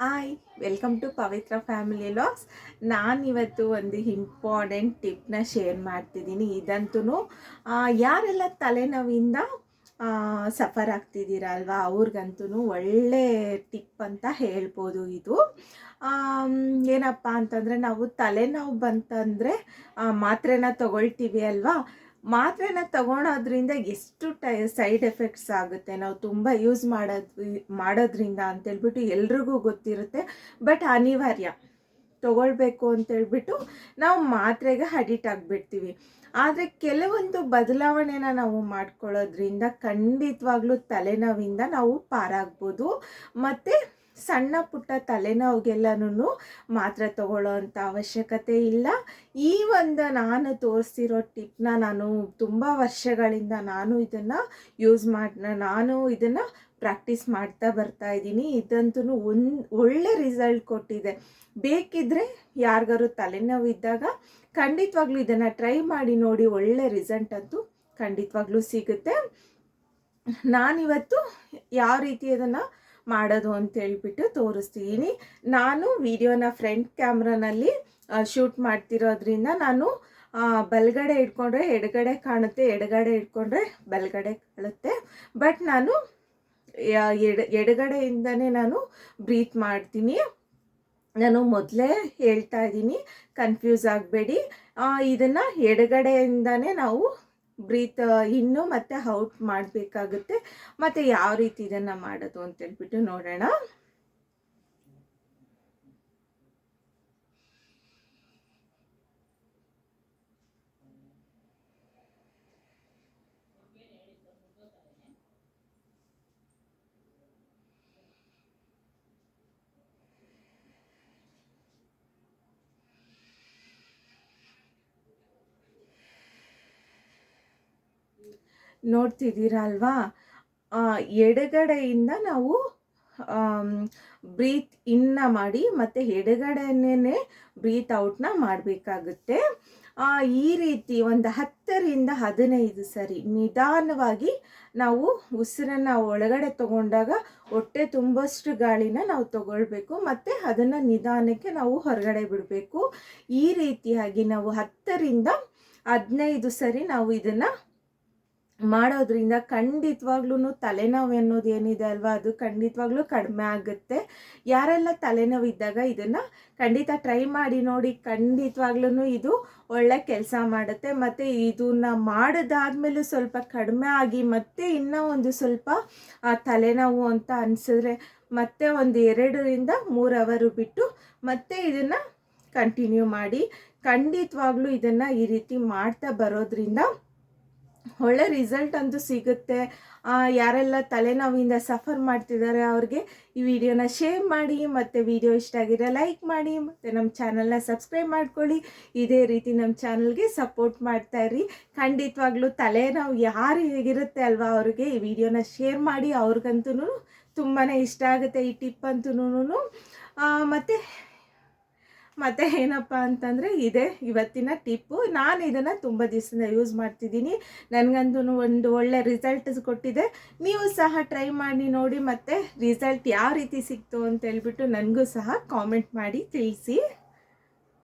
Hi welcome to Pavitra family vlogs ನಾನಿವತ್ತು ಒಂದು important ಟಿಪ್ನ share ಮಾಡ್ತಿದ್ದೀನಿ. ಇದಂತೂ ಯಾರೆಲ್ಲ ತಲೆನೋವಿಂದ ಸಫರ್ ಆಗ್ತಿದ್ದೀರಾ ಅಲ್ವಾ ಅವ್ರಿಗಂತೂ ಒಳ್ಳೆ ಟಿಪ್ ಅಂತ ಹೇಳ್ಬೋದು ಇದು. ಏನಪ್ಪ ಅಂತಂದರೆ, ನಾವು ತಲೆನೋವು ಬಂತಂದರೆ ಮಾತ್ರೆನ ತಗೊಳ್ತೀವಿ ಅಲ್ವಾ? ಮಾತ್ರೆನ ತಗೊಳೋದ್ರಿಂದ ಎಷ್ಟು ಟೈ, ಸೈಡ್ ಎಫೆಕ್ಟ್ಸ್ ಆಗುತ್ತೆ? ನಾವು ತುಂಬ ಯೂಸ್ ಮಾಡೋದು, ಮಾಡೋದ್ರಿಂದ ಅಂತೇಳ್ಬಿಟ್ಟು ಎಲ್ರಿಗೂ ಗೊತ್ತಿರುತ್ತೆ. ಬಟ್ ಅನಿವಾರ್ಯ. ತಗೊಳ್ಬೇಕು ಅಂತೇಳ್ಬಿಟ್ಟು ನಾವು ಮಾತ್ರೆಗೆ ಅಡಿಟ್ ಆಗಿಬಿಡ್ತೀವಿ. ಆದರೆ ಕೆಲವೊಂದು ಬದಲಾವಣೆನ ನಾವು ಮಾಡ್ಕೊಳ್ಳೋದ್ರಿಂದ ಖಂಡಿತವಾಗ್ಲೂ ತಲೆನೋವಿಂದ ನಾವು ಪಾರಾಗ್ಬೋದು. ಮತ್ತು ಸಣ್ಣ ಪುಟ್ಟ ತಲೆನೋವಿಗೆಲ್ಲನೂ ಮಾತ್ರ ತಗೊಳ್ಳೋ ಅಂಥ ಅವಶ್ಯಕತೆ ಇಲ್ಲ. ಈ ಒಂದು ನಾನು ತೋರಿಸಿರೋ ಟಿಪ್ನ ನಾನು ತುಂಬ ವರ್ಷಗಳಿಂದ ನಾನು ಇದನ್ನು ಯೂಸ್ ಮಾಡಿ, ನಾನು ಇದನ್ನು ಪ್ರಾಕ್ಟೀಸ್ ಮಾಡ್ತಾ ಬರ್ತಾ ಇದ್ದೀನಿ. ಇದಂತೂ ಒಂದು ಒಳ್ಳೆ ರಿಸಲ್ಟ್ ಕೊಟ್ಟಿದೆ. ಬೇಕಿದ್ದರೆ ಯಾರಿಗಾರು ತಲೆನೋವಿದ್ದಾಗ ಖಂಡಿತವಾಗ್ಲೂ ಇದನ್ನು ಟ್ರೈ ಮಾಡಿ ನೋಡಿ ಒಳ್ಳೆ ರಿಸಲ್ಟ್ ಅಂತೂ ಖಂಡಿತವಾಗ್ಲೂ ಸಿಗುತ್ತೆ. ನಾನಿವತ್ತು ಯಾವ ರೀತಿ ಅದನ್ನು ಮಾಡೋದು ಅಂತ ಹೇಳ್ಬಿಟ್ಟು ತೋರಿಸ್ತಿದ್ದೀನಿ ನಾನು ವಿಡಿಯೋನ ಫ್ರಂಟ್ ಕ್ಯಾಮ್ರಾನಲ್ಲಿ ಶೂಟ್ ಮಾಡ್ತಿರೋದ್ರಿಂದ ನಾನು ಬಲಗಡೆ ಇಟ್ಕೊಂಡ್ರೆ ಎಡಗಡೆ ಕಾಣುತ್ತೆ, ಎಡಗಡೆ ಇಟ್ಕೊಂಡ್ರೆ ಬಲಗಡೆ ಕಾಣುತ್ತೆ. ಬಟ್ ನಾನು ಎಡ, ಎಡಗಡೆಯಿಂದನೇ ನಾನು ಬ್ರೀತ್ ಮಾಡ್ತೀನಿ. ನಾನು ಮೊದಲೇ ಹೇಳ್ತಾ ಇದ್ದೀನಿ, ಕನ್ಫ್ಯೂಸ್ ಆಗಬೇಡಿ. ಇದನ್ನು ಎಡಗಡೆಯಿಂದನೇ ನಾವು ಬ್ರೀತ್ ಇನ್ನು ಮತ್ತು ಔಟ್ ಮಾಡಬೇಕಾಗುತ್ತೆ. ಮತ್ತು ಯಾವ ರೀತಿ ಇದನ್ನು ಮಾಡೋದು ಅಂತ ಹೇಳ್ಬಿಟ್ಟು ನೋಡೋಣ. ನೋಡ್ತಿದ್ದೀರಾ ಅಲ್ವಾ ಎಡಗಡೆಯಿಂದ ನಾವು ಬ್ರೀತ್ ಇನ್ನ ಮಾಡಿ ಮತ್ತು ಎಡಗಡೆನೇ ಬ್ರೀತ್ ಔಟ್ನ ಮಾಡಬೇಕಾಗುತ್ತೆ. ಈ ರೀತಿ ಒಂದು ಹತ್ತರಿಂದ ಹದಿನೈದು ಸರಿ ನಿಧಾನವಾಗಿ ನಾವು ಉಸಿರನ್ನು ಒಳಗಡೆ ತಗೊಂಡಾಗ ಹೊಟ್ಟೆ ತುಂಬಷ್ಟು ಗಾಳಿನ ನಾವು ತಗೊಳ್ಬೇಕು ಮತ್ತು ಅದನ್ನು ನಿಧಾನಕ್ಕೆ ನಾವು ಹೊರಗಡೆ ಬಿಡಬೇಕು. ಈ ರೀತಿಯಾಗಿ ನಾವು ಹತ್ತರಿಂದ ಹದಿನೈದು ಸರಿ ನಾವು ಇದನ್ನು ಮಾಡೋದ್ರಿಂದ ಖಂಡಿತವಾಗ್ಲೂ ತಲೆನೋವು ಅನ್ನೋದು ಏನಿದೆ ಅಲ್ವಾ? ಅದು ಖಂಡಿತವಾಗ್ಲೂ ಕಡಿಮೆ ಆಗುತ್ತೆ. ಯಾರೆಲ್ಲ ತಲೆನೋವು ಇದ್ದಾಗ ಇದನ್ನು ಖಂಡಿತ ಟ್ರೈ ಮಾಡಿ ನೋಡಿ ಖಂಡಿತವಾಗ್ಲೂ ಇದು ಒಳ್ಳೆ ಕೆಲಸ ಮಾಡುತ್ತೆ. ಮತ್ತು ಇದನ್ನ ಮಾಡಿದಾದ್ಮೇಲೂ ಸ್ವಲ್ಪ ಕಡಿಮೆ ಆಗಿ ಮತ್ತೆ ಇನ್ನೂ ಒಂದು ಸ್ವಲ್ಪ ಆ, ತಲೆನೋವು ಅಂತ ಅನಿಸಿದ್ರೆ ಮತ್ತೆ ಒಂದು ಎರಡರಿಂದ ಮೂರು ಅವರು ಬಿಟ್ಟು ಮತ್ತೆ ಇದನ್ನು ಕಂಟಿನ್ಯೂ ಮಾಡಿ ಖಂಡಿತವಾಗ್ಲೂ ಇದನ್ನು ಈ ರೀತಿ ಮಾಡ್ತಾ ಬರೋದ್ರಿಂದ ಒಳ್ಳೆ ರಿಸಲ್ಟ್ ಅಂತೂ ಸಿಗುತ್ತೆ. ಯಾರೆಲ್ಲ ತಲೆನೋವಿಂದ ಸಫರ್ ಮಾಡ್ತಿದ್ದಾರೆ ಅವ್ರಿಗೆ ಈ ವಿಡಿಯೋನ ಶೇರ್ ಮಾಡಿ, ಮತ್ತು ವಿಡಿಯೋ ಇಷ್ಟ ಆಗಿದ್ರೆ ಲೈಕ್ ಮಾಡಿ, ಮತ್ತು ನಮ್ಮ ಚಾನಲ್ನ ಸಬ್ಸ್ಕ್ರೈಬ್ ಮಾಡ್ಕೊಳ್ಳಿ. ಇದೇ ರೀತಿ ನಮ್ಮ ಚಾನಲ್ಗೆ ಸಪೋರ್ಟ್ ಮಾಡ್ತಾ ಇರಿ. ಖಂಡಿತವಾಗ್ಲೂ ತಲೆನೋವು ಯಾರು ಹೇಗಿರುತ್ತೆ ಅಲ್ವಾ ಅವ್ರಿಗೆ ಈ ವಿಡಿಯೋನ ಶೇರ್ ಮಾಡಿ ಅವ್ರಿಗಂತೂ ತುಂಬಾ ಇಷ್ಟ ಆಗುತ್ತೆ ಈ ಟಿಪ್ ಅಂತೂ ಮತ್ತು ಮತ್ತು ಏನಪ್ಪ ಅಂತಂದರೆ ಇದೆ ಇವತ್ತಿನ ಟಿಪ್ಪು. ನಾನು ಇದನ್ನು ತುಂಬ ದಿವಸದಿಂದ ಯೂಸ್ ಮಾಡ್ತಿದ್ದೀನಿ. ನನಗಂತೂ ಒಂದು ಒಳ್ಳೆ ರಿಸಲ್ಟ್ ಕೊಟ್ಟಿದೆ. ನೀವು ಸಹ ಟ್ರೈ ಮಾಡಿ ನೋಡಿ ಮತ್ತು ರಿಸಲ್ಟ್ ಯಾವ ರೀತಿ ಸಿಕ್ತು ಅಂತ ಹೇಳ್ಬಿಟ್ಟು ನನಗೂ ಸಹ ಕಾಮೆಂಟ್ ಮಾಡಿ ತಿಳಿಸಿ.